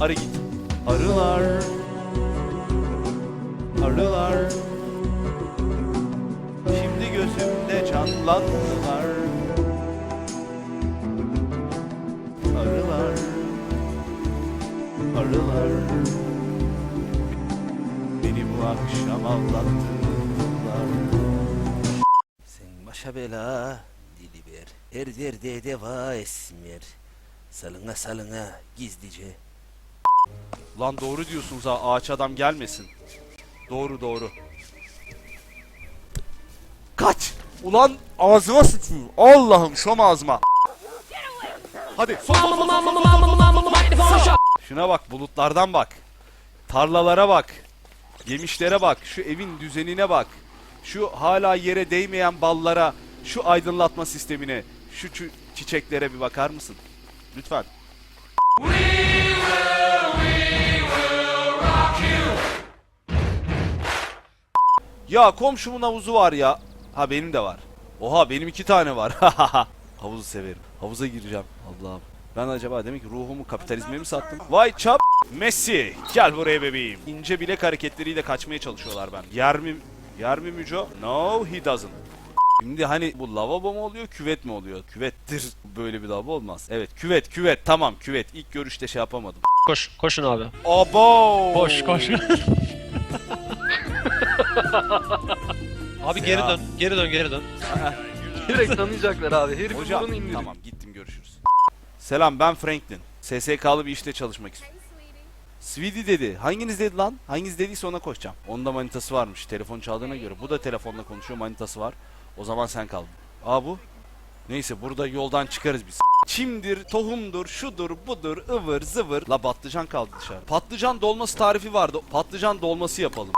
Arı git. Arılar. Arılar. Şimdi gözümde canlandılar. Arılar. Arılar. Beni bu akşam aldattılar. Sen başa bela diliber. Her derde deva esmer. Salına salına gizlice. Lan doğru diyorsunuz ha ağaç adam gelmesin. Doğru doğru. Kaç! Ulan ağzıma sıçayım. Allah'ım şom ağzıma. Hadi. Şuna bak bulutlardan bak. Tarlalara bak. Yemişlere bak. Şu evin düzenine bak. Şu hala yere değmeyen ballara, şu aydınlatma sistemine, şu çi- çiçeklere bir bakar mısın? Lütfen. Ya komşumun havuzu var ya. Ha benim de var. Oha benim iki tane var. Havuzu severim. Havuza gireceğim. Allah'ım. Ben acaba demek ki ruhumu kapitalizme mi sattım? Vay çap. Messi. Gel buraya bebeğim. İnce bilek hareketleriyle kaçmaya çalışıyorlar ben. Yer mi? Yer mi Müco? No he doesn't. Şimdi hani bu lavabo mu oluyor küvet mi oluyor? Küvettir. Böyle bir lavabo olmaz. Evet küvet küvet tamam küvet. İlk görüşte şey yapamadım. Koş, koşun abi. Abo. Koş, koş. abi geri dön, geri dön, geri dön. Direkt tanıyacaklar abi. Herif Hocam burnu indirdi. tamam gittim görüşürüz. Selam ben Franklin. SSK'lı bir işte çalışmak istiyorum. Sweetie dedi. Hanginiz dedi lan? Hanginiz dediyse ona koşacağım. Onda manitası varmış. Telefon çaldığına göre. Bu da telefonla konuşuyor. Manitası var. O zaman sen kal. Aa bu? Neyse burada yoldan çıkarız biz. Çimdir, tohumdur, şudur, budur, ıvır, zıvır. La patlıcan kaldı dışarı. Patlıcan dolması tarifi vardı. Patlıcan dolması yapalım.